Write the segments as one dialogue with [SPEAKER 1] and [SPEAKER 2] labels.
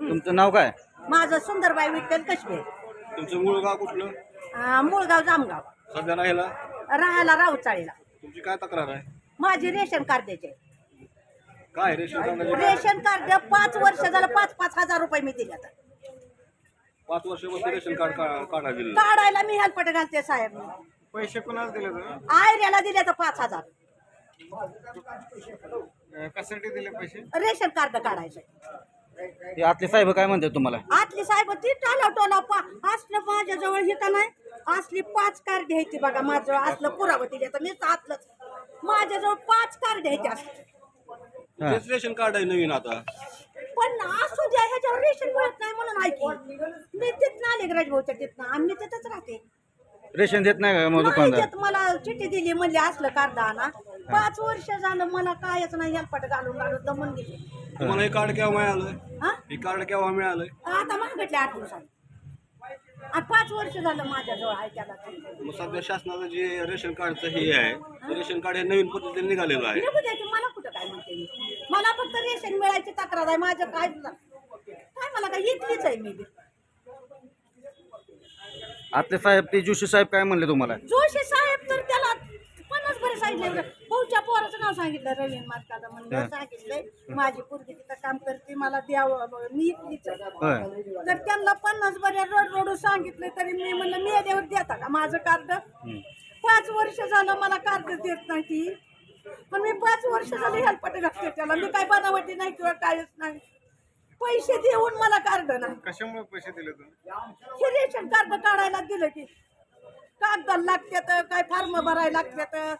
[SPEAKER 1] तुमचं नाव काय?
[SPEAKER 2] माझं सुंदरबाई विठ्ठल कशबे.
[SPEAKER 3] तुमचं मूळ गाव कुठलं?
[SPEAKER 2] अं, मूळगाव जामगाव.
[SPEAKER 3] सध्या राहिला
[SPEAKER 2] राहायला राऊचाळीला
[SPEAKER 3] तुमची काय तक्रार आहे?
[SPEAKER 2] माझी रेशन कार्डाचे.
[SPEAKER 3] काय रेशन कार्डाची
[SPEAKER 2] रेशन कार्ड पाच वर्ष झालं पाच पाच हजार रुपये मी दिले आता.
[SPEAKER 3] पाच वर्षापासून रेशन कार्ड का- काढा दिलं.
[SPEAKER 2] काढायला मी हेल्पट घालते साहेब.
[SPEAKER 4] पैसे कोणाला दिले तुम्ही
[SPEAKER 2] आयऱ्याला दिले तर पाच हजार.
[SPEAKER 4] कशासाठी दिले पैसे?
[SPEAKER 2] रेशन कार्ड काढायचं.
[SPEAKER 1] ते आतले साहेब काय म्हणतात तुम्हाला?
[SPEAKER 2] आतली साहेब ती टाला टोला पा असलं माझ्याजवळ हे का नाही. असली पाच कार्ड घ्यायची बघा माझं असलं पुरावं दिले तर मीच आतलंच माझ्याजवळ पाच कार्ड घ्यायचे असले.
[SPEAKER 1] हा.
[SPEAKER 3] तेच रेशन कार्ड आहे नवीन आता.
[SPEAKER 2] पण असू द्या ह्याच्यावर रेशन मिळत नाही म्हणून ऐकी मी तिथनं आले राजभाऊच्या तिथनं. आम्ही तिथंच राहते.
[SPEAKER 1] रेशन देत नाही का मग
[SPEAKER 2] नाही
[SPEAKER 1] दुकानदार?
[SPEAKER 2] देत मला चिठ्ठी दिली म्हणले असलं कार्ड आणा पाच वर्ष झालं मला कायच नाही हेल्पट घालून घालून दमून गेले.
[SPEAKER 3] तुम्हाला हे कार्ड केव्हा मिळालं
[SPEAKER 2] हा?
[SPEAKER 3] हे कार्ड केव्हा मिळालं
[SPEAKER 2] आता मागितले आठ दिवसात. पाच वर्ष झालं माझ्याजवळ आहे त्याला
[SPEAKER 3] मग सध्या शासनाचं जे रेशन कार्डचं हे आहे रेशन कार्ड हे नवीन पद्धतीने निघालेलं आहे.
[SPEAKER 2] निघू द्यायची मला कुठं काय म्हणते मी. मला फक्त रेशन मिळायची तक्रार आहे माझं काय काय मला काय इथलीच आहे मी बी.
[SPEAKER 1] आतले साहेब ते जोशी साहेब काय म्हणले तुम्हाला?
[SPEAKER 2] जोशी साहेब तर त्याला पन्नास बरे सांगितले भाऊच्या पोराचं नाव सांगितलं रवीन मार्काला म्हणलं सांगितलंय माझी पोरगी तिथं काम करते मला द्यावं मी तर त्यांना पन्नास बऱ्या रोड रोड सांगितले तरी मी म्हणलं मी याच्यावर देता का माझं कार्ड? पाच वर्ष झालं मला कार्ड देत नाही ती. पण मी पाच वर्ष झाली हेल्पट घातले त्याला. मी काय बनावटी नाही किंवा कायच नाही. पैसे देऊन मला कार्ड नाही.
[SPEAKER 4] कशामुळे पैसे दिले तुम्ही?
[SPEAKER 2] हे रेशन कार्ड काढायला दिलं की. कागदाला लागतात काय फॉर्म भरायला लागतात.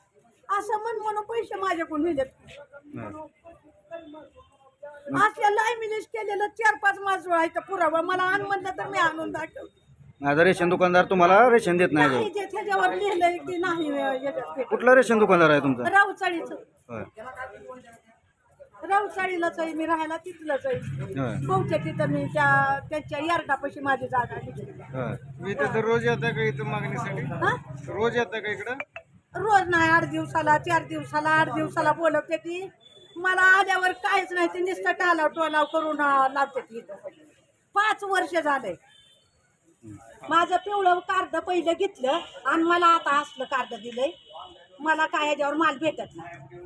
[SPEAKER 2] असं म्हण म्हणून पैसे माझ्याकडून नेलेत असल्या लायमिनेज केलेलं चार पाच मास आहे तर पुरावा. मला आण म्हणलं तर मी आणून दाखव
[SPEAKER 1] माझा रेशन दुकानदार तुम्हाला रेशन देत नाही
[SPEAKER 2] नाही
[SPEAKER 1] जो.
[SPEAKER 2] त्याच्यावर लिहिलंय की नाही याच्यात ते.
[SPEAKER 1] कुठला रेशन दुकानदार आहे तुमचा?
[SPEAKER 2] रावचाळीचं.
[SPEAKER 1] होय.
[SPEAKER 2] रावचाळीलाच आहे मी राहायला तिथलंच आहे.
[SPEAKER 1] होय.
[SPEAKER 2] बहुतेक तिथं मी त्या त्यांच्या यार्डापाशी माझी जागा घेतली
[SPEAKER 1] होय.
[SPEAKER 4] मी इथं रोज येता का इथं मागणीसाठी?
[SPEAKER 2] हा?
[SPEAKER 4] रोज येता का इकडं?
[SPEAKER 2] रोज नाही आठ दिवसाला चार दिवसाला आठ दिवसाला बोलवते ती मला आल्यावर काहीच नाही ते नुसतं टालाव टोलाव करून लावते ती. पाच वर्ष झालंय माझं पिवळं कार्ड पहिलं घेतलं आणि मला आता असलं कार्ड दिलंय. मला काय ह्याच्यावर माल भेटत नाही.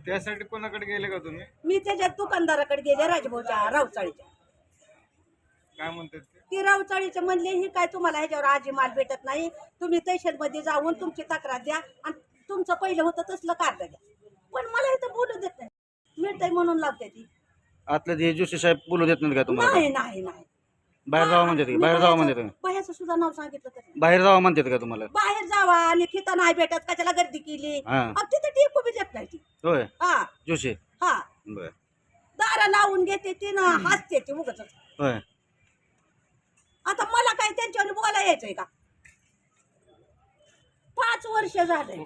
[SPEAKER 4] त्यासाठी कोणाकडे गेले का तुम्ही?
[SPEAKER 2] मी त्याच्या दुकानदाराकडे गेले राजभाऊच्या रावचाळीच्या
[SPEAKER 4] काय म्हणतात ते?
[SPEAKER 2] ती रावचाळीचे म्हणले ही काय तुम्हाला ह्याच्यावर आजी माल भेटत नाही? तुम्ही तहसीलमध्ये जाऊन तुमची तक्रार द्या आणि तुमचं पहिलं होतं तसलं कार्ड द्या. पण मला इथं बोलू देत नाही. मिळतंय म्हणून लागते ती.
[SPEAKER 1] आतले ते जोशी साहेब बोलू देत नाही का तुम्हाला?
[SPEAKER 2] नाही नाही नाही.
[SPEAKER 1] बाहेर जावा म्हणतात का? बाहेर जावा म्हणतात का?
[SPEAKER 2] बाहेरचं सुद्धा नाव सांगितलं तर.
[SPEAKER 1] बाहेर जावा म्हणतात का तुम्हाला?
[SPEAKER 2] बाहेर जावा आणि तिथं नाही भेटत कशाला गर्दी केली?
[SPEAKER 1] हा.
[SPEAKER 2] अब तिथं टेकू बी देत नाही ती.
[SPEAKER 1] होय?
[SPEAKER 2] हा.
[SPEAKER 1] जोशी?
[SPEAKER 2] हा.
[SPEAKER 1] बर.
[SPEAKER 2] दारा लावून घेते ती ना हसते ती उगच
[SPEAKER 1] होय.
[SPEAKER 2] त्यांच्यावर बोला यायचंय का? पाच वर्ष झालंय.